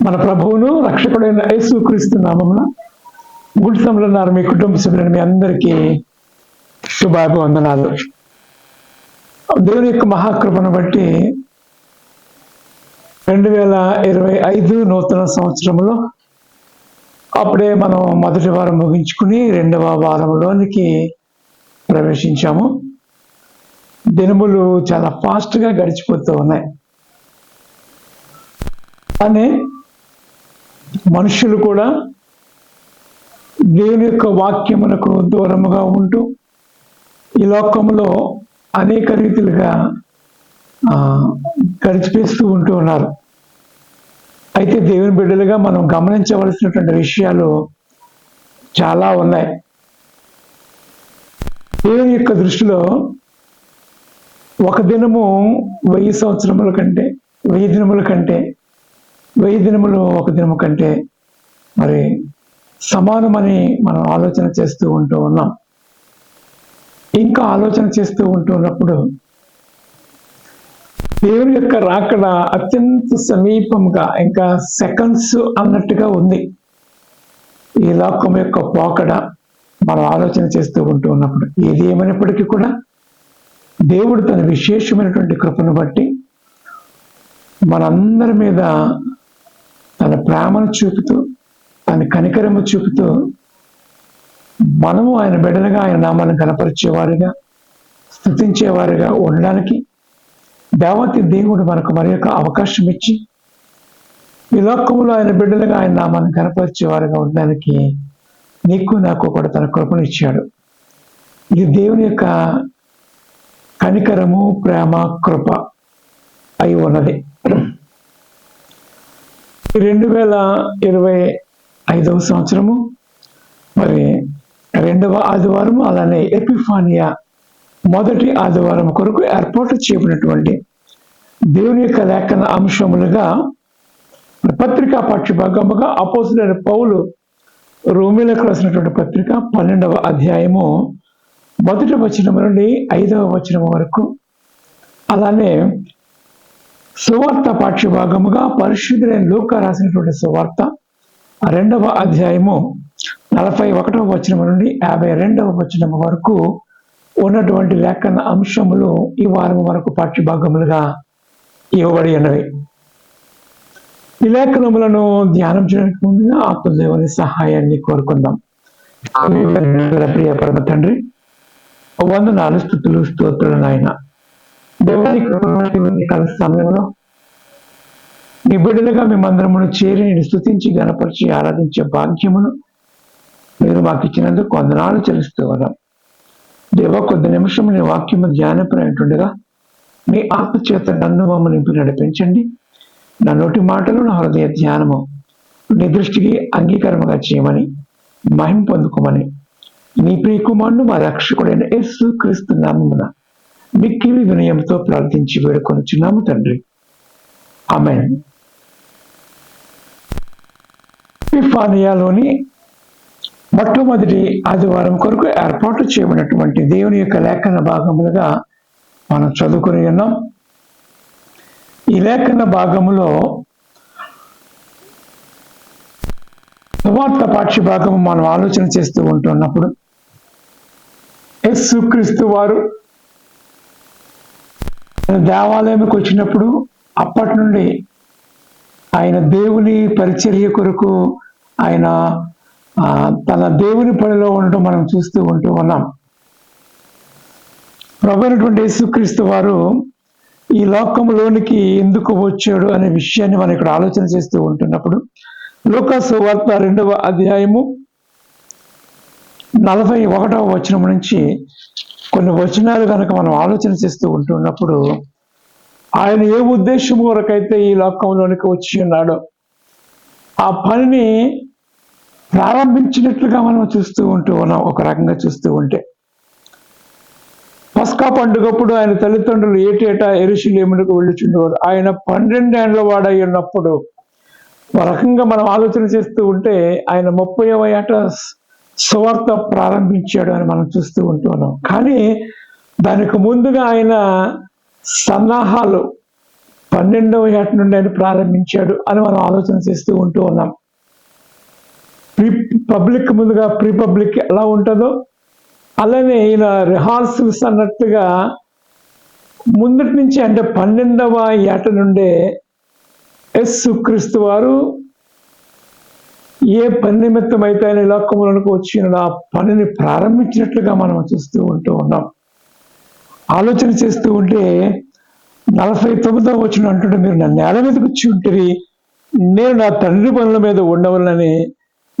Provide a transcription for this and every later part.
మన ప్రభువును రక్షకుడైన యేసుక్రీస్తు నామమున గుడిసంలో ఉన్నారు మీ కుటుంబ సభ్యులను మీ అందరికీ శుభాభివందనాలు. దేవుని యొక్క మహాకృపను బట్టి రెండు వేల ఇరవై ఐదు నూతన సంవత్సరంలో అప్పుడే మనం మొదటి వారం ముగించుకుని రెండవ వారంలోనికి ప్రవేశించాము. దినములు చాలా ఫాస్ట్గా గడిచిపోతూ ఉన్నాయి. కానీ మనుషులు కూడా దేవుని యొక్క వాక్యమునకు దూరముగా ఉంటూ ఈ లోకంలో అనేక రీతిలుగా గడిచిపేస్తూ ఉంటూ ఉన్నారు. అయితే దేవుని బిడ్డలుగా మనం గమనించవలసినటువంటి విషయాలు చాలా ఉన్నాయి. దేవుని యొక్క దృష్టిలో ఒక దినము వెయ్యి సంవత్సరముల కంటే వెయ్యి దినముల కంటే వెయ్యి దినములు ఒక దినము కంటే మరి సమానమని మనం ఆలోచన చేస్తూ ఉంటూ ఉన్నాం. ఇంకా ఆలోచన చేస్తూ ఉంటున్నప్పుడు దేవుని యొక్క రాకడ అత్యంత సమీపంగా ఇంకా సెకండ్స్ అన్నట్టుగా ఉంది. ఈ లోకం యొక్క పోకడ మనం ఆలోచన చేస్తూ ఉంటూ ఉన్నప్పుడు. ఏది ఏమైనప్పటికీ కూడా దేవుడు తన విశేషమైనటువంటి కృపను బట్టి మనందరి మీద తన ప్రేమను చూపుతూ తన కనికరము చూపుతూ మనము ఆయన బిడ్డలుగా ఆయన నామాన్ని కనపరిచేవారుగా స్థుతించేవారుగా ఉండడానికి దేవతి దేవుడు మనకు మరి యొక్క అవకాశం ఇచ్చి ఈ లోకంలో ఆయన బిడ్డలుగా ఆయన నామాన్ని కనపరిచేవారుగా ఉండడానికి నీకు నాకు కూడా తన కృపను ఇచ్చాడు. ఇది దేవుని యొక్క కనికరము ప్రేమ కృప అయి ఉన్నది. రెండు వేల ఇరవై ఐదవ సంవత్సరము మరి రెండవ ఆదివారం అలానే ఎపిఫానియా మొదటి ఆదివారం కొరకు ఏర్పాటు చేయబడినటువంటి దేవుని యొక్క లేఖన అంశములుగా పత్రికా పక్షభాగముగా అపోసులైన పౌలు రోమిలకు రాసినటువంటి పత్రిక పన్నెండవ అధ్యాయము మొదటి వచనం నుండి ఐదవ వచనం వరకు అలానే సువార్త పాఠ్యభాగముగా పరిశుద్ధులైన లోక రాసినటువంటి సువార్త రెండవ అధ్యాయము నలభై ఒకటవ వచనం నుండి యాభై రెండవ వచనం వరకు ఉన్నటువంటి లేఖన అంశములు ఈ వారం వరకు పాఠ్యభాగములుగా ఇవ్వబడి ఉన్నవి. ఈ లేఖనములను ధ్యానం చేయడానికి ముందుగా ఆత్మదేవుని సహాయాన్ని కోరుకుందాం. ప్రియ పరమ తండ్రి వందనాలు స్థుతులు స్తోత్రులు నాయన. దేవునికి కాల సమయంలో మీ బిడ్డలుగా మేమందరమును చేరి నేను స్థుతించి గణపరిచి ఆరాధించే భాగ్యమును మీరు మాకు ఇచ్చినందుకు కొందనాలు చెల్లిస్తూ ఉన్నాం. దేవ కొద్ది నిమిషం నీ వాక్యము ధ్యానపరైనటుండగా మీ ఆత్మచేత నన్ను మమ్మల్ని నింపి నడిపించండి. నా నోటి మాటలు నా హృదయ ధ్యానము నీ దృష్టికి అంగీకారముగా చేయమని మహిం పొందుకోమని నీ ప్రియకుమారుడు మా రక్షకుడైన యేసు క్రీస్తు నామమున మిక్కిలి వినయంతో ప్రార్థించి వేడుకొనుచున్నాము తండ్రి. ఆమె ఫానియాలోని మొట్టమొదటి ఆదివారం కొరకు ఏర్పాటు చేయబడినటువంటి దేవుని యొక్క లేఖన భాగములుగా మనం చదువుకుని ఉన్నాం. ఈ లేఖన భాగములో సువార్త పాక్షి భాగము మనం ఆలోచన చేస్తూ ఉంటున్నప్పుడు యేసు క్రీస్తు వారు దేవాలయంకి వచ్చినప్పుడు అప్పటి నుండి ఆయన దేవుని పరిచర్య కొరకు ఆయన తన దేవుని పనిలో ఉండటం మనం చూస్తూ ఉంటూ ఉన్నాం. ప్రభుత్వ యేసుక్రీస్తు వారు ఈ లోకంలోనికి ఎందుకు వచ్చాడు అనే విషయాన్ని మనం ఇక్కడ ఆలోచన చేస్తూ ఉంటున్నప్పుడు లోకాసు వార్త రెండవ అధ్యాయము నలభై ఒకటవ వచనం నుంచి కొన్ని వచనాలు కనుక మనం ఆలోచన చేస్తూ ఉంటున్నప్పుడు ఆయన ఏ ఉద్దేశం కొరకైతే ఈ లోకంలోనికి వచ్చి ఉన్నాడో ఆ పనిని ప్రారంభించినట్లుగా మనం చూస్తూ ఉంటూ ఉన్నాం. ఒక రకంగా చూస్తూ ఉంటే పస్కా పండుగప్పుడు ఆయన తల్లిదండ్రులు ఏటేటా ఎరుషులేమునకు వెళ్ళుచుండేవారు. ఆయన పన్నెండేండ్ల వాడై ఉన్నప్పుడు ఒక రకంగా మనం ఆలోచన చేస్తూ ఉంటే ఆయన ముప్పై ఏట సువార్త ప్రారంభించాడు అని మనం చూస్తూ ఉంటున్నాం. కానీ దానికి ముందుగా ఆయన సన్నాహాలు పన్నెండవ ఏట నుండి ఆయన ప్రారంభించాడు అని మనం ఆలోచన చేస్తూ ఉంటూ ఉన్నాం. ప్రీ పబ్లిక్ ముందుగా ప్రీ పబ్లిక్ ఎలా ఉంటుందో అలానే ఈయన రిహార్సల్స్ అన్నట్టుగా ముందటి నుంచి అంటే పన్నెండవ ఏట నుండే ఎస్ సుక్రీస్తు వారు ఏ పని నిమిత్తం అయితే ఆయన ఈ వచ్చిన ఆ పనిని ప్రారంభించినట్లుగా మనం చూస్తూ ఉంటూ ఉన్నాం. ఆలోచన చేస్తూ ఉంటే నలభై తొమ్మిదో వచ్చిన అంటుంటే మీరు నా నేల మీద కూర్చి ఉంటుంది నేను నా తండ్రి పనుల మీద ఉండవలని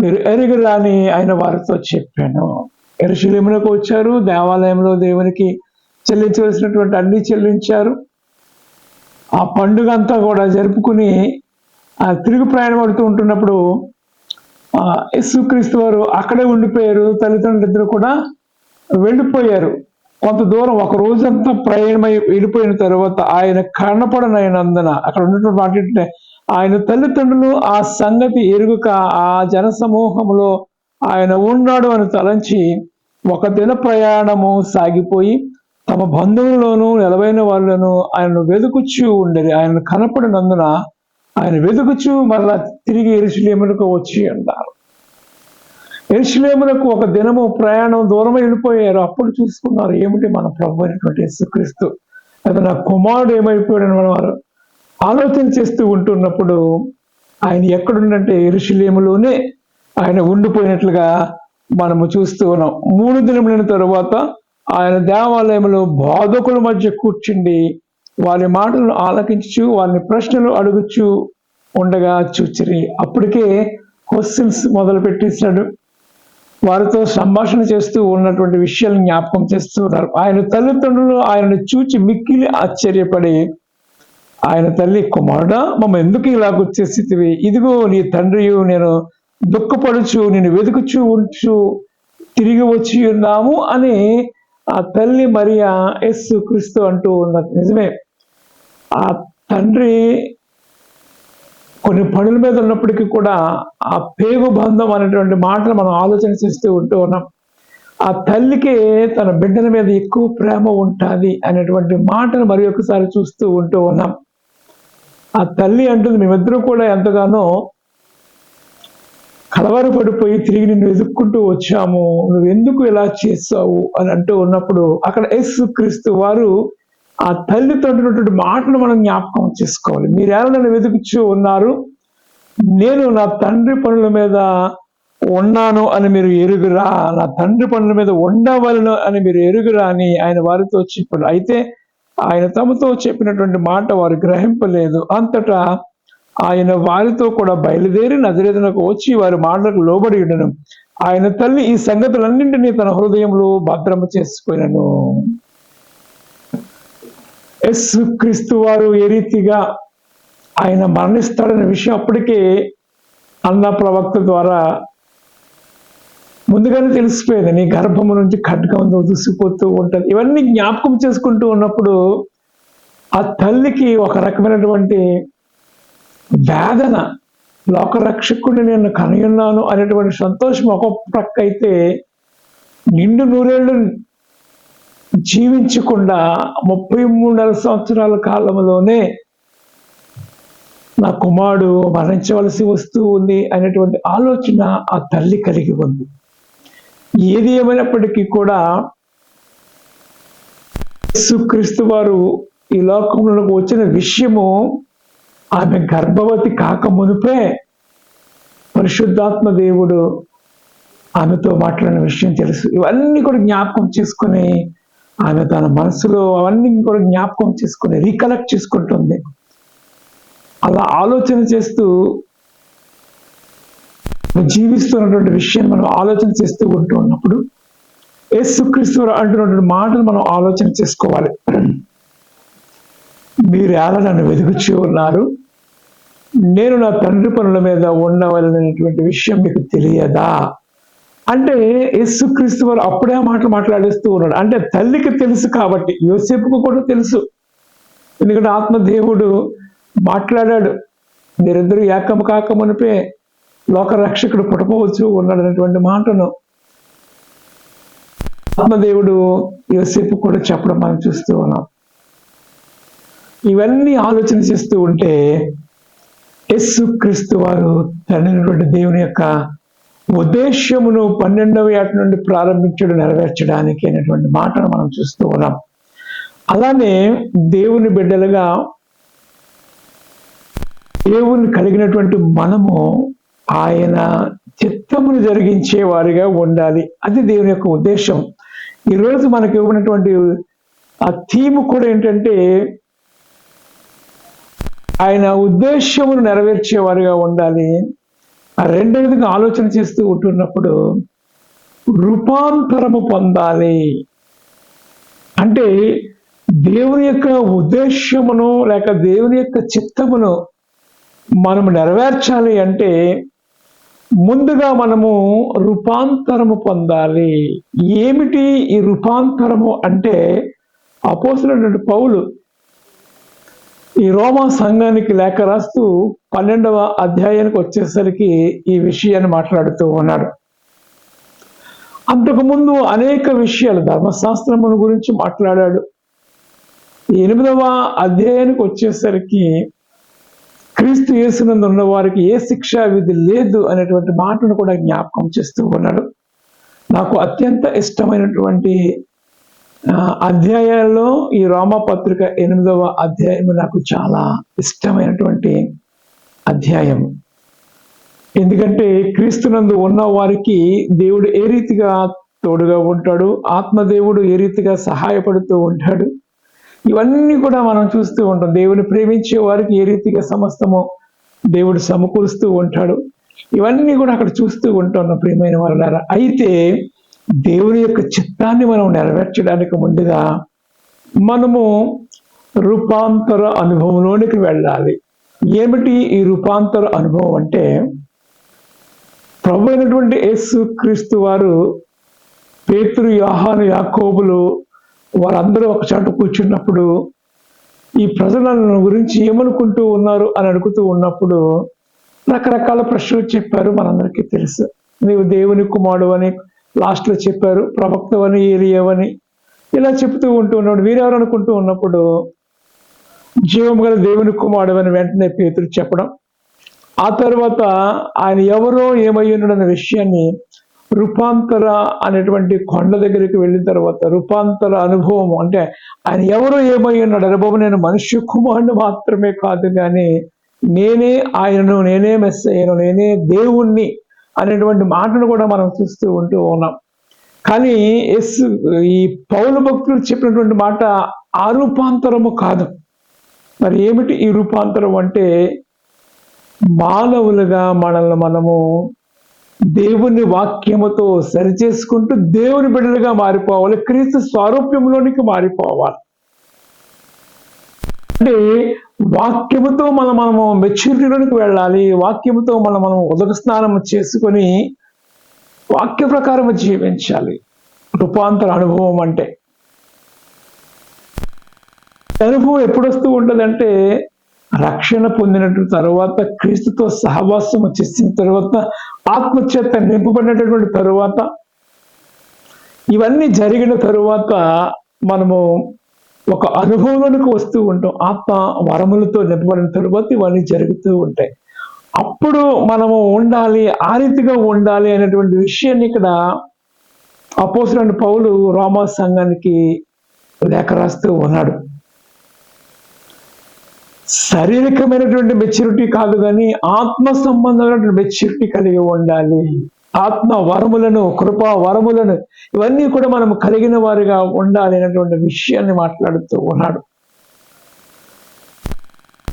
మీరు ఎరుగురా అని ఆయన వారితో చెప్పాను. ఎరుశలేములకు వచ్చారు దేవాలయంలో దేవునికి చెల్లించవలసినటువంటి అన్ని చెల్లించారు. ఆ పండుగ అంతా కూడా జరుపుకుని ఆ తిరుగు ప్రయాణం పడుతూ ఉంటున్నప్పుడు యేసుక్రీస్తు వారు అక్కడే ఉండిపోయారు. తల్లిదండ్రులిద్దరు కూడా వెళ్ళిపోయారు. కొంత దూరం ఒక రోజంతా ప్రయాణమై వెళ్ళిపోయిన తర్వాత ఆయన కనపడనైనందున అక్కడ ఉన్నటువంటి మాట ఆయన తల్లిదండ్రులు ఆ సంగతి ఎరుగుక ఆ జనసమూహంలో ఆయన ఉన్నాడు అని తలంచి ఒక దిన ప్రయాణము సాగిపోయి తమ బంధువుల్లోనూ నిలవైన వాళ్ళను ఆయనను వెదుకుచ్చి ఉండేది. ఆయన కనపడినందున ఆయన వెతుకుచు మరలా తిరిగి ఎరుసలేమునకు వచ్చి అన్నారు. ఎరుసలేమునకు ఒక దినము ప్రయాణం దూరం వెళ్ళిపోయారు. అప్పుడు చూసుకున్నారు ఏమిటి మన ప్రభు అయినటువంటి యేసుక్రీస్తు? అది నా కుమారుడు ఏమైపోయాడని మనం వారు ఆలోచన చేస్తూ ఉంటున్నప్పుడు ఆయన ఎక్కడుండంటే ఎరుసలేములోనే ఆయన ఉండిపోయినట్లుగా మనము చూస్తూ ఉన్నాం. మూడు దినములైన తరువాత ఆయన దేవాలయంలో బాధకుల మధ్య కూర్చుండి వారి మాటలను ఆలకించు వారిని ప్రశ్నలు అడుగుచు ఉండగా చూచిరి. అప్పటికే క్వశ్చన్స్ మొదలు పెట్టేశాడు వారితో సంభాషణ చేస్తూ ఉన్నటువంటి విషయాలను జ్ఞాపకం చేస్తూ ఉన్నారు. ఆయన తల్లిదండ్రులు ఆయనను చూచి మిక్కిలి ఆశ్చర్యపడి ఆయన తల్లి కుమారుడా మమ్మ ఎందుకు ఇలా వచ్చేసితివి? ఇదిగో నీ తండ్రి నేను దుఃఖపడుచు నేను వెతుకుచూ ఉంచు తిరిగి వచ్చి ఉన్నాము అని ఆ తల్లి మరియా ఎస్సు క్రీస్తు అంటూ ఉన్నది. నిజమే. ఆ తండ్రి కొన్ని పనుల మీద ఉన్నప్పటికీ కూడా ఆ పేగు బంధం అనేటువంటి మాటలు మనం ఆలోచన చేస్తూ ఉంటూ ఉన్నాం. ఆ తల్లికి తన బిడ్డల మీద ఎక్కువ ప్రేమ ఉంటుంది అనేటువంటి మాటను మరి ఒకసారి చూస్తూ ఉంటూ ఉన్నాం. ఆ తల్లి అంటుంది మేమిద్దరూ కూడా ఎంతగానో కలవరపడిపోయి తిరిగి నిన్ను వెతుక్కుంటూ వచ్చాము. నువ్వు ఎందుకు ఇలా చేసావు అని అంటూ ఉన్నప్పుడు అక్కడ యేసు క్రీస్తు వారు ఆ తల్లితో మాటను మనం జ్ఞాపకం చేసుకోవాలి. మీరెలా నన్ను వెతుకుచూ ఉన్నారు? నేను నా తండ్రి పనుల మీద ఉన్నాను అని మీరు ఎరుగురా. నా తండ్రి పనుల మీద ఉండవలను అని మీరు ఎరుగురా అని ఆయన వారితో చెప్పాడు. అయితే ఆయన తమతో చెప్పినటువంటి మాట వారు గ్రహింపలేదు. అంతటా ఆయన వారితో కూడా బయలుదేరి నజరేతనకు వచ్చి వారి మాటలకు లోబడి ఉండను. ఆయన తల్లి ఈ సంగతులన్నింటినీ తన హృదయంలో భద్రమ చేసుకున్నాను ఎస్ క్రీస్తు వారు ఏ రీతిగా ఆయన మరణిస్తాడనే విషయం అప్పటికే అన్న ప్రవక్త ద్వారా ముందుగానే తెలిసిపోయింది. నీ గర్భము నుంచి ఖడ్గం దూసిపోతూ ఉంటుంది. ఇవన్నీ జ్ఞాపకం చేసుకుంటూ ఉన్నప్పుడు ఆ తల్లికి ఒక రకమైనటువంటి వేదన. లోకరక్షకుడిని నేను కనుగొన్నాను అనేటువంటి సంతోషం ఒక ప్రక్క అయితే నిండు నూరేళ్ళు జీవించకుండా ముప్పై మూడున్నర సంవత్సరాల కాలంలోనే నా కుమారుడు మరణించవలసి వస్తూ ఉంది అనేటువంటి ఆలోచన ఆ తల్లి కలిగి ఉంది. ఏది ఏమైనప్పటికీ కూడా యేసుక్రీస్తు వారు ఈ లోకంలోకి వచ్చిన విషయము ఆమె గర్భవతి కాక మునిపే పరిశుద్ధాత్మ దేవుడు ఆమెతో మాట్లాడిన విషయం తెలుసు. ఇవన్నీ కూడా జ్ఞాపకం చేసుకుని ఆమె తన మనసులో అవన్నీ కూడా జ్ఞాపకం చేసుకుని రీకలెక్ట్ చేసుకుంటుంది. అలా ఆలోచన చేస్తూ జీవిస్తున్నటువంటి విషయం మనం ఆలోచన చేస్తూ ఉంటూ ఉన్నప్పుడు యేసుక్రీస్తువు అంటున్నటువంటి మాటలు మనం ఆలోచన చేసుకోవాలి. మీరు ఎలా నన్ను వెతుకుచూ ఉన్నారు? నేను నా తండ్రి పనుల మీద ఉండవలనటువంటి విషయం మీకు తెలియదా? అంటే యేసుక్రీస్తు వారు అప్పుడే మాటలు మాట్లాడేస్తూ ఉన్నాడు. అంటే తల్లికి తెలుసు కాబట్టి యోసేపుకు కూడా తెలుసు. ఎందుకంటే ఆత్మదేవుడు మాట్లాడాడు మీరిద్దరూ ఏకం కాకమునిపే లోక రక్షకుడు పుట్టపోవచ్చు ఉన్నాడు అనేటువంటి మాటను. ఆత్మదేవుడు యోసేపు కూడా చెప్పడం మనం చూస్తూ ఉన్నాం. ఇవన్నీ ఆలోచన చేస్తూ ఉంటే యస్సు క్రీస్తు వారు తండ్రినటువంటి దేవుని యొక్క ఉద్దేశ్యమును పన్నెండవ ఏట నుండి ప్రారంభించడం నెరవేర్చడానికి అనేటువంటి మాటను మనం చూస్తూ ఉన్నాం. అలానే దేవుని బిడ్డలుగా దేవుని కలిగినటువంటి మనము ఆయన చిత్తమును జరిగించే వారిగా ఉండాలి. అది దేవుని యొక్క ఉద్దేశం ఈరోజు మనకి ఇవ్వనటువంటి ఆ థీమ్ కూడా ఏంటంటే ఆయన ఉద్దేశమును నెరవేర్చేవారుగా ఉండాలి. ఆ రెండవదిగా ఆలోచన చేస్తూ ఉంటున్నప్పుడు రూపాంతరము పొందాలి. అంటే దేవుని యొక్క ఉద్దేశమును లేక దేవుని యొక్క చిత్తమును మనము నెరవేర్చాలి అంటే ముందుగా మనము రూపాంతరము పొందాలి. ఏమిటి ఈ రూపాంతరము అంటే అపోసినటువంటి పౌలు ఈ రోమా సంఘానికి లేఖ రాస్తూ పన్నెండవ అధ్యాయానికి వచ్చేసరికి ఈ విషయాన్ని మాట్లాడుతూ ఉన్నాడు. అంతకుముందు అనేక విషయాలు ధర్మశాస్త్రమును గురించి మాట్లాడాడు. ఎనిమిదవ అధ్యాయానికి వచ్చేసరికి క్రీస్తు యేసునందు ఉన్న వారికి ఏ శిక్షా విధి లేదు అనేటువంటి మాటను కూడా జ్ఞాపకం చేస్తూ ఉన్నాడు. నాకు అత్యంత ఇష్టమైనటువంటి అధ్యాయాల్లో ఈ రోమపత్రిక ఎనిమిదవ అధ్యాయం నాకు చాలా ఇష్టమైనటువంటి అధ్యాయం. ఎందుకంటే క్రీస్తునందు ఉన్న వారికి దేవుడు ఏ రీతిగా తోడుగా ఉంటాడు ఆత్మదేవుడు ఏ రీతిగా సహాయపడుతూ ఉంటాడు ఇవన్నీ కూడా మనం చూస్తూ ఉంటాం. దేవుని ప్రేమించే వారికి ఏ రీతిగా సమస్తము దేవుడు సమకూరుస్తూ ఉంటాడు. ఇవన్నీ కూడా అక్కడ చూస్తూ ఉంటాం ప్రియమైన వాళ్ళారా అయితే దేవుని యొక్క చిత్తాన్ని మనం నెరవేర్చడానికి ముందుగా మనము రూపాంతర అనుభవంలోనికి వెళ్ళాలి. ఏమిటి ఈ రూపాంతర అనుభవం అంటే ప్రభు అయినటువంటి యేసు క్రీస్తు వారు పేతురు యాహాను యాకోబులు వారందరూ ఒక చోట కూర్చున్నప్పుడు ఈ ప్రజలను గురించి ఏమనుకుంటూ ఉన్నారు అని అడుగుతూ ఉన్నప్పుడు రకరకాల ప్రశ్నలు చెప్పారు మనందరికీ తెలుసు. నీవు దేవుని కుమారుడు అని లాస్ట్లో చెప్పారు ప్రవక్తవని ఏలియవని. ఇలా చెప్తూ ఉంటూ ఉన్నాడు. వీరెవరు అనుకుంటూ ఉన్నప్పుడు జీవం గల దేవుని కుమారుడు అని వెంటనే పేతులు చెప్పడం ఆ తర్వాత ఆయన ఎవరో ఏమై విషయాన్ని రూపాంతర అనేటువంటి కొండ దగ్గరికి వెళ్ళిన తర్వాత రూపాంతర అనుభవం అంటే ఆయన ఎవరో ఏమై ఉన్నాడు అనుభవం నేను మనుష్య కుమారుడు మాత్రమే కాదు కానీ నేనే ఆయనను నేనే మెస్ అయ్యాను నేనే దేవుణ్ణి అనేటువంటి మాటను కూడా మనం చూస్తూ ఉంటూ ఉన్నాం. కానీ ఎస్ ఈ పౌల భక్తులు చెప్పినటువంటి మాట ఆ రూపాంతరము కాదు. మరి ఏమిటి ఈ రూపాంతరం అంటే మానవులుగా మనల్ని మనము దేవుని వాక్యముతో సరిచేసుకుంటూ దేవుని బిడ్డలుగా మారిపోవాలి క్రీస్తు స్వారూప్యంలోనికి మారిపోవాలి. అంటే వాక్యముతో మనం మనము మెచ్యూరిటీలోనికి వెళ్ళాలి. వాక్యముతో మనం మనం ఉదక స్నానం చేసుకొని వాక్య ప్రకారం జీవించాలి. రూపాంతర అనుభవం అంటే. అనుభవం ఎప్పుడొస్తూ ఉంటుందంటే రక్షణ పొందినటువంటి తర్వాత క్రీస్తుతో సహవాసం చేసిన తర్వాత ఆత్మచేత నింపబడినటువంటి తరువాత ఇవన్నీ జరిగిన తరువాత మనము ఒక అనుభవంలోనికి వస్తూ ఉంటాం. ఆత్మ వరములతో నింపబడిన తరువాత ఇవన్నీ జరుగుతూ ఉంటాయి. అప్పుడు మనము ఉండాలి ఆ రీతిగా ఉండాలి అనేటువంటి విషయాన్ని ఇక్కడ అపోసరైన పౌలు రోమా సంఘానికి లేఖ రాస్తూ ఉన్నాడు. శారీరకమైనటువంటి మెచ్యూరిటీ కాదు కానీ ఆత్మ సంబంధమైనటువంటి మెచ్యూరిటీ కలిగి ఉండాలి. ఆత్మ వరములను కృపా వరములను ఇవన్నీ కూడా మనం కలిగిన వారిగా ఉండాలి అనేటువంటి విషయాన్ని మాట్లాడుతూ ఉన్నాడు.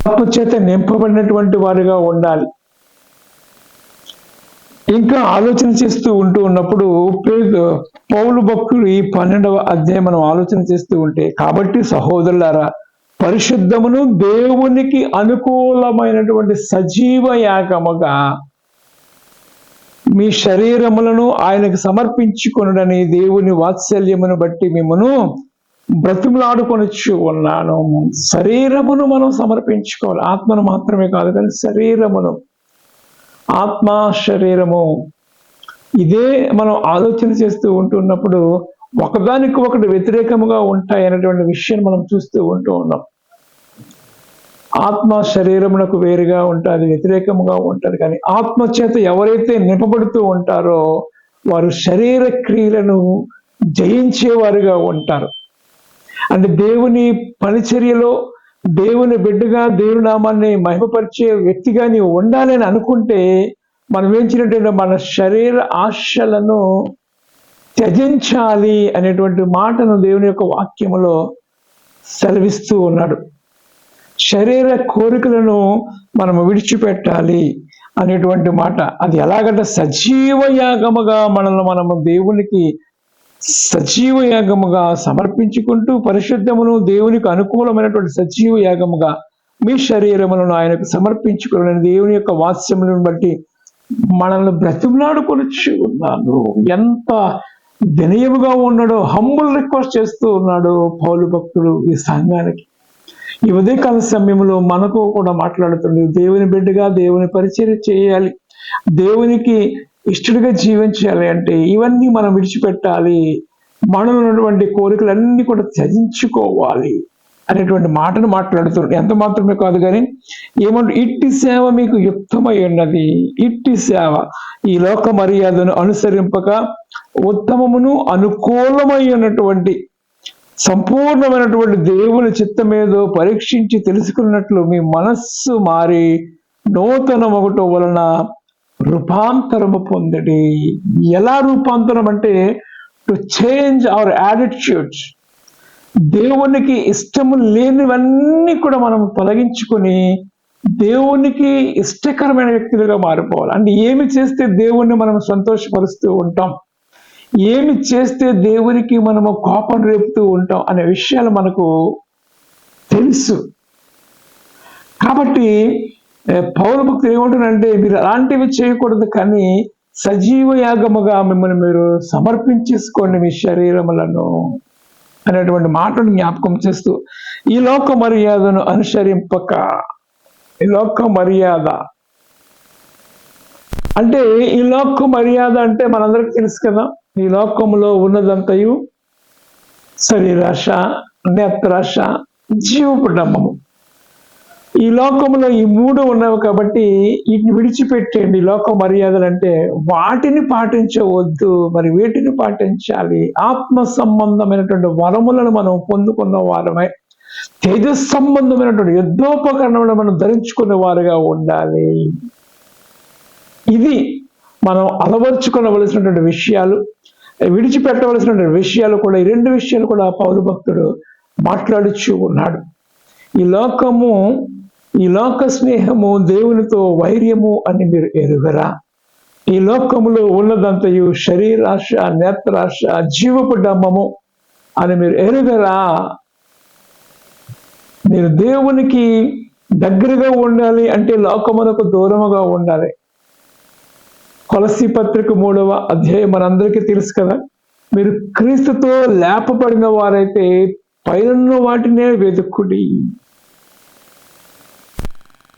తప్పు చేత నింపబడినటువంటి వారిగా ఉండాలి. ఇంకా ఆలోచన చేస్తూ ఉంటూ ఉన్నప్పుడు పౌలు భక్తులు ఈ పన్నెండవ అధ్యాయం మనం ఆలోచన చేస్తూ ఉంటే కాబట్టి సహోదరులారా పరిశుద్ధమును దేవునికి అనుకూలమైనటువంటి సజీవ యాగముగా మీ శరీరములను ఆయనకు సమర్పించుకునడని దేవుని వాత్సల్యమును బట్టి మిమ్మను బ్రతుములాడుకొనొచ్చు ఉన్నాను. శరీరమును మనం సమర్పించుకోవాలి. ఆత్మను మాత్రమే కాదు కానీ శరీరమును. ఆత్మ శరీరము. ఇదే మనం ఆలోచన చేస్తూ ఉంటున్నప్పుడు ఒకదానికి ఒకటి వ్యతిరేకముగా ఉంటాయి అనేటువంటి విషయాన్ని మనం చూస్తూ ఉంటూ ఉన్నాం. ఆత్మ శరీరమునకు వేరుగా ఉంటుంది వ్యతిరేకముగా ఉంటుంది. కానీ ఆత్మ చేత ఎవరైతే నింపబడుతూ ఉంటారో వారు శరీర క్రియలను జయించేవారుగా ఉంటారు. అంటే దేవుని పనిచర్యలో దేవుని బిడ్డగా దేవుని నామాన్ని మహిమపరిచే వ్యక్తిగా నీవు ఉండాలని అనుకుంటే మనం ఏం చేయాలంటే మన శరీర ఆశలను త్యజించాలి అనేటువంటి మాటను దేవుని యొక్క వాక్యములో సెలవిస్తూ ఉన్నాడు. శరీర కోరికలను మనం విడిచిపెట్టాలి అనేటువంటి మాట. అది ఎలాగంటే సజీవ యాగముగా మనల్ని మనము దేవునికి సజీవ యాగముగా సమర్పించుకుంటూ పరిశుద్ధమును దేవునికి అనుకూలమైనటువంటి సజీవ యాగముగా మీ శరీరములను ఆయనకు సమర్పించుకునే దేవుని యొక్క వాత్స్యములను బట్టి మనల్ని బ్రతిమలాడుకొనిచ్చి ఉన్నాను ఎంత వినయముగా ఉన్నాడో హంబుల్ రిక్వెస్ట్ చేస్తూ ఉన్నాడు పౌలు భక్తుడు ఈ సంఘానికి. ఈ ఉదయకాల సమయంలో మనకు కూడా మాట్లాడుతుంది దేవుని బిడ్డగా దేవుని పరిచయం చేయాలి. దేవునికి ఇష్టడిగా జీవించాలి అంటే ఇవన్నీ మనం విడిచిపెట్టాలి. మనలో ఉన్నటువంటి కోరికలన్నీ కూడా త్యజించుకోవాలి అనేటువంటి మాటను మాట్లాడుతున్నారు ఎంత మాత్రమే కాదు కానీ ఏమంటారు ఇట్టి సేవ మీకు యుక్తమై ఉన్నది. ఇట్టి సేవ ఈ లోక మర్యాదను అనుసరింపక ఉత్తమమును అనుకూలమై ఉన్నటువంటి సంపూర్ణమైనటువంటి దేవుని చిత్తమేదో పరీక్షించి తెలుసుకున్నట్లు మీ మనస్సు మారి నూతనం ఒకటో వలన రూపాంతరము పొందడి. ఎలా రూపాంతరం అంటే టు చేంజ్ అవర్ యాటిట్యూడ్ దేవునికి ఇష్టము లేనివన్నీ కూడా మనం తొలగించుకొని దేవునికి ఇష్టకరమైన వ్యక్తులుగా మారిపోవాలి. అంటే ఏమి చేస్తే దేవుణ్ణి మనం సంతోషపరుస్తూ ఉంటాం? ఏమి చేస్తే దేవునికి మనము కోపం రేపుతూ ఉంటాం అనే విషయాలు మనకు తెలుసు. కాబట్టి పౌర భక్తులు ఏమంటున్నారంటే మీరు అలాంటివి చేయకూడదు కానీ సజీవ యాగముగా మిమ్మల్ని మీరు సమర్పించేసుకోండి మీ శరీరములను అనేటువంటి మాటను జ్ఞాపకం చేస్తూ ఈ లోక మర్యాదను అనుసరింపక ఈ లోక మర్యాద అంటే ఈ లోక మర్యాద అంటే మనందరికి తెలుసు కదా? ఈ లోకంలో ఉన్నదంతయు శరీరాశ నేత్రాశ జీవపుడమ్మము ఈ లోకంలో ఈ మూడు ఉన్నవి కాబట్టి వీటిని విడిచిపెట్టండి లోక మర్యాదలు అంటే వాటిని పాటించవద్దు మరి వీటిని పాటించాలి. ఆత్మ సంబంధమైనటువంటి వరములను మనం పొందుకున్న వారమే. తేజస్ సంబంధమైనటువంటి యుద్ధోపకరణములను మనం ధరించుకునే వారుగా ఉండాలి. ఇది మనం అలవర్చుకోవలసినటువంటి విషయాలు విడిచిపెట్టవలసినటువంటి విషయాలు కూడా ఈ రెండు విషయాలు కూడా పౌరు భక్తుడు మాట్లాడుచు ఉన్నాడు. ఈ లోకము ఈ లోక స్నేహము దేవునితో వైర్యము అని మీరు ఎరుగరా? ఈ లోకములో ఉన్నదంతయు శరీరాశ నేత్రాశ జీవపు డమ్మము అని మీరు ఎరుగరా? మీరు దేవునికి దగ్గరగా ఉండాలి అంటే లోకమునకు దూరముగా ఉండాలి. కొలసి పత్రిక మూడవ అధ్యాయం మనందరికీ తెలుసు కదా? మీరు క్రీస్తుతో లేపబడిన వారైతే పైన వాటినే వెతుక్కుడి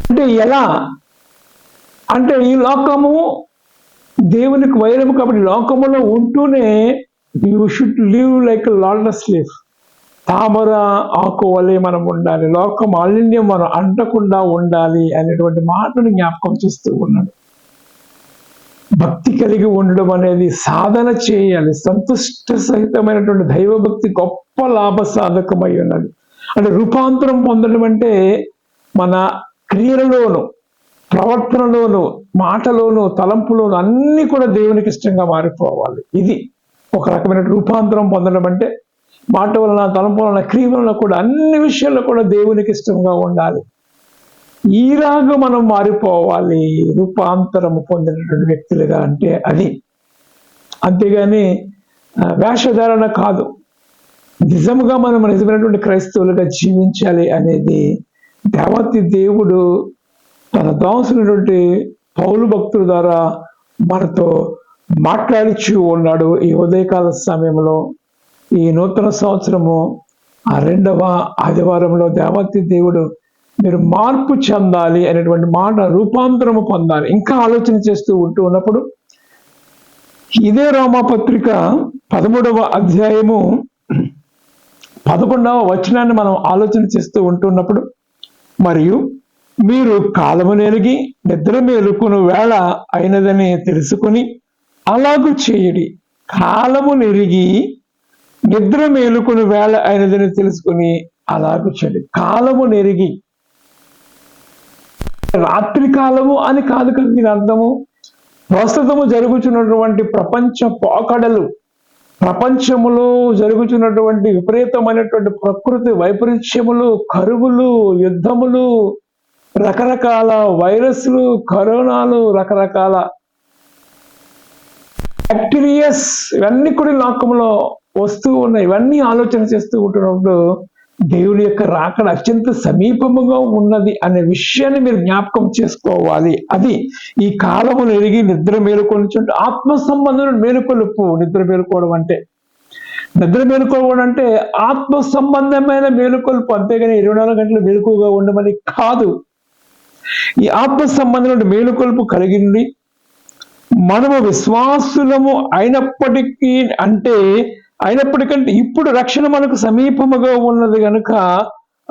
అంటే ఎలా? అంటే ఈ లోకము దేవునికి వైరము కాబట్టి లోకములో ఉంటూనే you should live like lotus leaf తామర ఆకు వలె మనం ఉండాలి. లోకం మాలిన్యం మనం అంటకుండా ఉండాలి అనేటువంటి మాటను జ్ఞాపకం చేస్తూ ఉన్నాడు. భక్తి కలిగి ఉండడం అనేది సాధన చేయాలి. సంతుష్ట సహితమైనటువంటి దైవభక్తి గొప్ప లాభ సాధకమై ఉన్నది. అంటే రూపాంతరం పొందడం అంటే మన క్రియలలోను ప్రవర్తనలోను మాటలోను తలంపులోను అన్ని కూడా దేవునికి ఇష్టంగా మారిపోవాలి. ఇది ఒక రకమైన రూపాంతరం పొందడం అంటే మాట వలన తలంపు వలన క్రియ వలన కూడా అన్ని విషయాల్లో కూడా దేవునికి ఇష్టంగా ఉండాలి. ఈలాగా మనం మారిపోవాలి రూపాంతరము పొందినటువంటి వ్యక్తులుగా అంటే అది. అంతేగాని వేషధారణ కాదు. నిజముగా మనం నిజమైనటువంటి క్రైస్తవులుగా జీవించాలి అనేది దేవతి దేవుడు తన దాసునటువంటి పౌలు భక్తుల ద్వారా మనతో మాట్లాడిచు ఉన్నాడు ఈ ఉదయకాల సమయంలో. ఈ నూతన సంవత్సరము ఆ రెండవ ఆదివారంలో దేవతి దేవుడు మీరు మార్పు చెందాలి అనేటువంటి మాట రూపాంతరము పొందాలి. ఇంకా ఆలోచన చేస్తూ ఉంటూ ఉన్నప్పుడు ఇదే రామపత్రిక పదమూడవ అధ్యాయము పదకొండవ వచనాన్ని మనం ఆలోచన చేస్తూ ఉంటున్నప్పుడు మరియు మీరు కాలము నెరిగి నిద్ర మేలుకుని వేళ అయినదని తెలుసుకుని అలాగూ చేయడి. కాలము నెరిగి నిద్ర మేలుకుని వేళ అయినదని తెలుసుకుని అలాగూ చేయడి. కాలము నెరిగి రాత్రి కాలము అని కాదు కదా దీని అర్థము. ప్రస్తుతము జరుగుతున్నటువంటి ప్రపంచ పోకడలు ప్రపంచములో జరుగుతున్నటువంటి విపరీతమైనటువంటి ప్రకృతి వైపరీత్యములు కరువులు యుద్ధములు రకరకాల వైరస్లు కరోనాలు రకరకాల బ్యాక్టీరియాస్ ఇవన్నీ కూడా లోకంలో వస్తూ ఉన్నాయి. ఇవన్నీ ఆలోచన చేస్తూ ఉంటున్నప్పుడు దేవుని యొక్క రాకడ అత్యంత సమీపముగా ఉన్నది అనే విషయాన్ని మీరు జ్ఞాపకం చేసుకోవాలి. అది ఈ కాలము ఎరిగి నిద్ర మేలుకొని ఆత్మ సంబంధం మేలుకొలుపు నిద్ర మేలుకోవడం అంటే. నిద్ర మేలుకోవడం అంటే ఆత్మ సంబంధమైన మేలుకొలుపు. అంతేగాని ఇరవై నాలుగు గంటలు మేలుకుగా ఉండమని కాదు. ఈ ఆత్మ సంబంధమైన మేలుకొలుపు కలిగింది. మనము విశ్వాసులము అయినప్పటికీ అంటే అయినప్పటికంటే ఇప్పుడు రక్షణ మనకు సమీపముగా ఉన్నది కనుక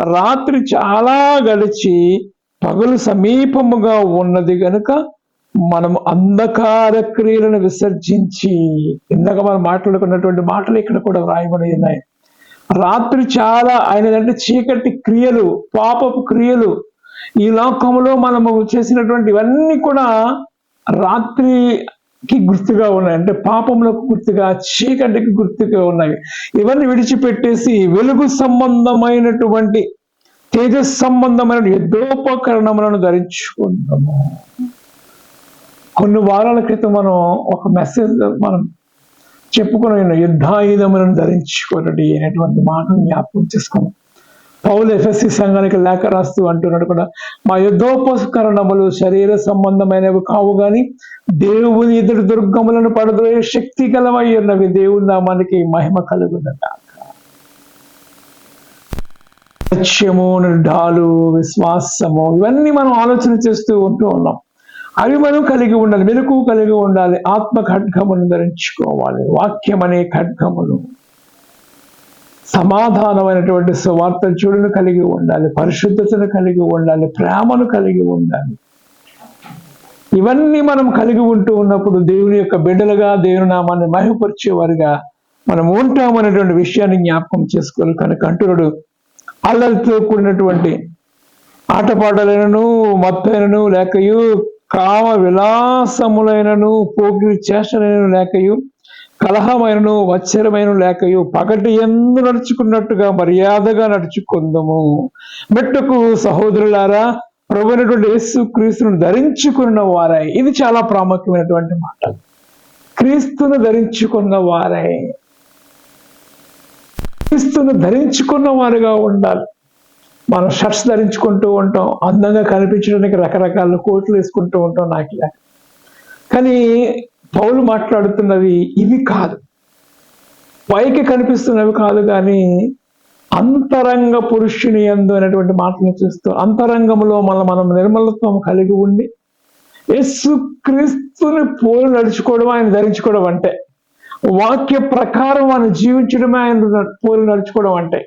రాత్రి చాలా గడిచి పగలు సమీపముగా ఉన్నది గనుక మనం అంధకార క్రియలను విసర్జించి ఇందాక మనం మాట్లాడుకున్నటువంటి మాటలు ఇక్కడ కూడా వ్రాయబడి ఉన్నాయి. రాత్రి చాలా అయినదంటే చీకటి క్రియలు పాపపు క్రియలు ఈ లోకంలో మనము చేసినటువంటి ఇవన్నీ కూడా కి గుర్తుగా ఉన్నాయి. అంటే పాపములకు గుర్తుగా చీకటికి గుర్తుగా ఉన్నాయి. ఇవన్నీ విడిచిపెట్టేసి వెలుగు సంబంధమైనటువంటి తేజస్ సంబంధమైన యుద్ధోపకరణములను ధరించుకుందాము. కొన్ని వారాల క్రితం మనం ఒక మెసేజ్ మనం చెప్పుకున్న యుద్ధాయుధములను ధరించుకోనటి అనేటువంటి మాటను జ్ఞాపకం చేసుకున్నాం. పౌలు ఎఫ్ఎస్సి సంఘానికి లేఖ రాస్తూ అంటున్నాడు కూడా మా యుద్ధోపకరణములు శరీర సంబంధమైనవి కావు కానీ దేవుని ఎదురు దుర్గములను పడదోయే శక్తి గలవై ఉన్నవి. దేవుని నామానికి మహిమ కలుగుదట సత్యము నిర్ధాలు విశ్వాసము ఇవన్నీ మనం ఆలోచన చేస్తూ ఉంటూ ఉన్నాం. అవి మనం కలిగి ఉండాలి మెలకు కలిగి ఉండాలి. ఆత్మ ఖడ్గమును ధరించుకోవాలి. వాక్యం అనే ఖడ్గమును సమాధానమైనటువంటి సువార్త చూడును కలిగి ఉండాలి పరిశుద్ధతను కలిగి ఉండాలి ప్రేమను కలిగి ఉండాలి. ఇవన్నీ మనం కలిగి ఉంటూ ఉన్నప్పుడు దేవుని యొక్క బిడ్డలుగా దేవుని నామాన్ని మహిపరిచేవారుగా మనం ఉంటామనేటువంటి విషయాన్ని జ్ఞాపకం చేసుకోవాలి. కనుక అంటున్నాడు అల్లరితో కూడినటువంటి ఆటపాటలైనను మత్తైనను లేకయు కామ విలాసములైనను పోకిరి చేష్టలైనను లేకయు కలహమైనను వచ్చరమైన లేకయు పగటి ఎందు నడుచుకున్నట్టుగా మర్యాదగా నడుచుకుందము. మెట్టుకు సహోదరులారా ప్రభునటువంటి యేసు క్రీస్తును ధరించుకున్న వారై. ఇది చాలా ప్రాముఖ్యమైనటువంటి మాట. క్రీస్తును ధరించుకున్న వారై. క్రీస్తును ధరించుకున్న వారుగా ఉండాలి. మనం షర్ట్స్ ధరించుకుంటూ ఉంటాం అందంగా కనిపించడానికి రకరకాల కోట్లు వేసుకుంటూ ఉంటాం నాకు ఇలా. కానీ పౌలు మాట్లాడుతున్నవి ఇవి కాదు. పైకి కనిపిస్తున్నవి కాదు కానీ అంతరంగ పురుషుని ఎందు అనేటువంటి మాటలు చూస్తూ అంతరంగంలో మన మనం నిర్మలత్వం కలిగి ఉండి యేసు క్రీస్తుని పోలు నడుచుకోవడం ఆయన ధరించుకోవడం అంటే వాక్య ప్రకారం ఆయన జీవించడమే ఆయన పోలు నడుచుకోవడం అంటే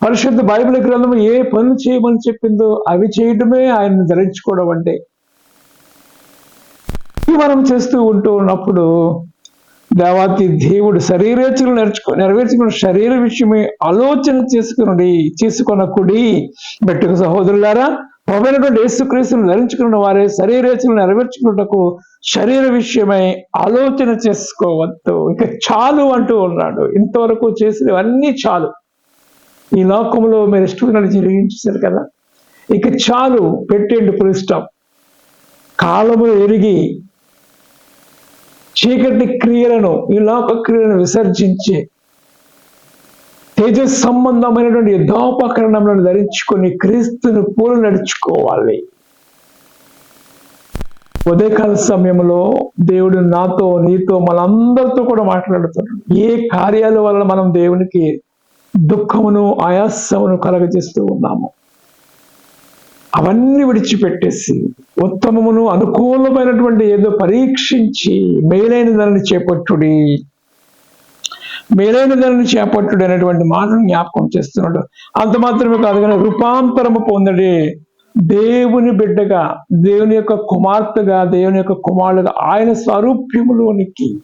పరిశుద్ధ బైబిల్ గ్రంథం ఏ పనులు చేయమని చెప్పిందో అవి చేయడమే ఆయన ధరించుకోవడం అంటే మనం చేస్తూ ఉంటూ ఉన్నప్పుడు దేవాతి దేవుడు శరీరేచ్ఛలు నేర్చుకు నెరవేర్చుకున్న శరీర విషయమే ఆలోచన చేసుకుని చేసుకున్న కుడి బెట్టుకు సహోదరులారా పవైనటువంటి యేసుక్రీస్తును ధరించుకున్న వారే శరీరేచ్ఛలు నెరవేర్చుకున్నటకు శరీర విషయమై ఆలోచన చేసుకోవద్దు. ఇక చాలు అంటూ ఉన్నాడు. ఇంతవరకు చేసినవన్నీ చాలు. ఈ లోకంలో మీరు ఇష్టమైనది జరిగించేశారు కదా. ఇక చాలు పెట్టేండి పులిష్టం కాలము ఎరిగి చీకటి క్రియలను ఈ లోక క్రియలను విసర్జించి తేజస్ సంబంధమైనటువంటి యుద్ధోపకరణములను ధరించుకొని క్రీస్తుని పూలు నడుచుకోవాలి. ఉదయకాల సమయంలో దేవుడు నాతో నీతో మనందరితో కూడా మాట్లాడుతున్నాడు. ఏ కార్యాల వలన మనం దేవునికి దుఃఖమును ఆయాసమును కలగజేస్తూ ఉన్నాము? అవన్నీ విడిచిపెట్టేసి ఉత్తమమును అనుకూలమైనటువంటి ఏదో పరీక్షించి మేలైన దానిని చేపట్టుడి. మేలైన దానిని చేపట్టుడు అనేటువంటి మాటను జ్ఞాపకం చేస్తున్నాడు. అంత మాత్రమే కాదు కానీ రూపాంతరము పొందడి. దేవుని బిడ్డగా దేవుని యొక్క కుమార్తెగా దేవుని యొక్క కుమారుడుగా ఆయన స్వరూప్యములోనికి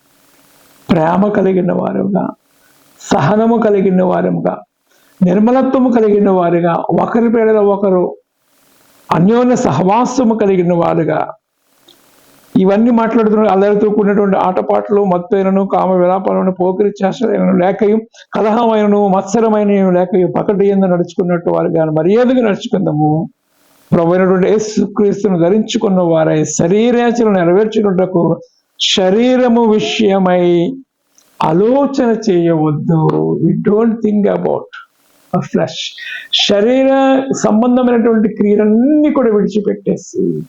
ప్రేమ కలిగిన వారుగా సహనము కలిగిన వారుగా నిర్మలత్వము కలిగిన వారుగా ఒకరి పేడలో ఒకరు అన్యోన్య సహవాసము కలిగిన వారుగా ఇవన్నీ మాట్లాడుతున్న అల్లరితో కూడినటువంటి ఆటపాటలు మత్తైనను కామ విలాపాలను పోకిరి చేష్టలను లేకయు కలహమైనను మత్సరమైన లేకయు పకటి ఎందు నడుచుకున్నట్టు వారుగా మర్యాదగా నడుచుకుందాము? ప్రభుత్వ యేసు క్రీస్తును ధరించుకున్న వారై శరీరాచరణ నెరవేర్చుకున్నటకు శరీరము విషయమై ఆలోచన చేయవద్దు. We don't think about flesh శరీర సంబంధమైనటువంటి క్రియలన్నీ కూడా విడిచిపెట్టేసి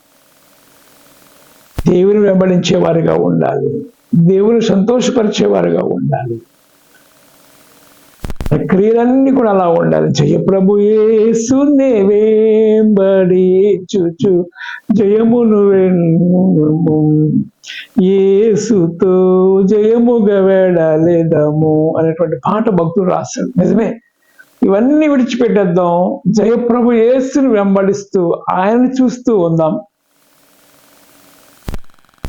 దేవుని వెంబడించేవారుగా ఉండాలి. దేవుని సంతోషపరిచేవారుగా ఉండాలి. క్రియలన్నీ కూడా అలా ఉండాలి. జయ ప్రభు యేసునే వేంబడి చుచు జయమును వెన్నుము. ఏసుతో జయముగా వేడలేదము అనేటువంటి పాట భక్తులు రాశాడు నిజమే. ఇవన్నీ విడిచిపెట్టేద్దాం. జయప్రభు యేసుని వెంబడిస్తూ ఆయన చూస్తూ ఉందాం.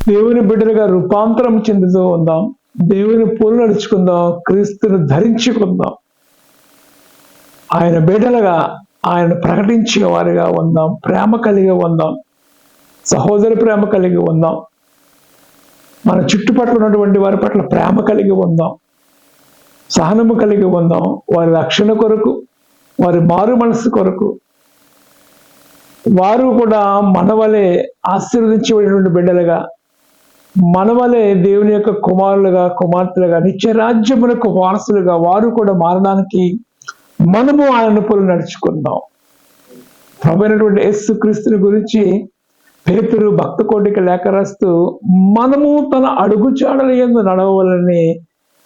దేవుని బిడ్డలుగా రూపాంతరం చెందుతూ ఉందాం. దేవుని పూలు నడుచుకుందాం. క్రీస్తుని ధరించుకుందాం. ఆయన బిడ్డలుగా ఆయన ప్రకటించే వారిగా ఉందాం. ప్రేమ కలిగి ఉందాం. సహోదరి ప్రేమ కలిగి ఉందాం. మన చుట్టుపక్కల ఉన్నటువంటి వారి పట్ల ప్రేమ కలిగి ఉందాం. సహనము కలిగి ఉందాం వారి రక్షణ కొరకు వారి మారు మనసు కొరకు. వారు కూడా మనవలే ఆశీర్వదించబడినటువంటి బిడ్డలుగా మనవలే దేవుని యొక్క కుమారులుగా కుమార్తెలుగా నిత్యరాజ్యములకు వారసులుగా వారు కూడా మారడానికి మనము ఆయన పొలు నడుచుకుందాం. ప్రభుత్వటువంటి యేసు క్రీస్తుని గురించి పేతురు భక్త కోటికి లేఖ రాస్తూ మనము తన అడుగుచాడల ఎందు నడవాలని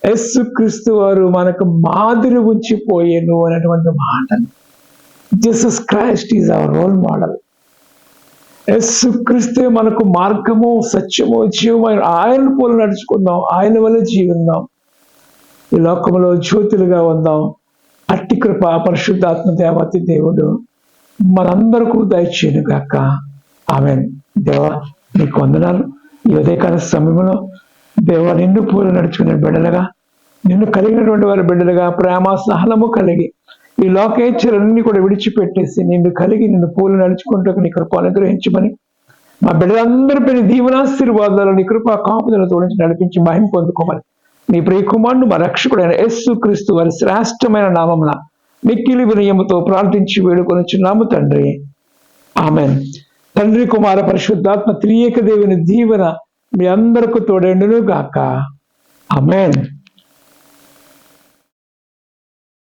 యేసు క్రీస్తు వారు మనకు మాదిరి ఉంచిపోయేను అనేటువంటి మాటను Jesus Christ is our role model యేసు క్రీస్తే మనకు మార్గము సత్యము జీవమైన ఆయన పోలు నడుచుకుందాం ఆయన వల్ల జీవిందాం. ఈ లోకంలో జ్యోతులుగా ఉందాం. అట్టి కృప పరిశుద్ధాత్మ దేవతి దేవుడు మనందరకు దయచేయను గాక ఆమె దేవ నీకు వందనాలు. ఈ ఉదయకాల సమయంలో దేవ నిన్ను పూలు నడుచుకునే బిడ్డలుగా నిన్ను కలిగినటువంటి వారి బిడ్డలుగా ప్రేమ సహనము కలిగి ఈ లోకేచ్ఛలన్నీ కూడా విడిచిపెట్టేసి నిన్ను కలిగి నిన్ను పూలు నడుచుకుంటూ నీ కృప అనుగ్రహించమని మా బిడ్డలందరిపై దీవనాశీర్వాదాలు నీ కృప కాపుదల తోడించి నడిపించి మహిం పొందుకోమని నీ ప్రియకుమారుడు మా రక్షకుడైన యేసు క్రీస్తు వారి శ్రేష్టమైన నామమున మిక్కిలి వినయముతో ప్రార్థించి వేడుకొనిచున్నాము తండ్రి. ఆమెన్. తండ్రి కుమార పరిశుద్ధాత్మ త్రియేక దేవుని దీవెన మీ అందరికీ తోడేండును గాక. అమెన్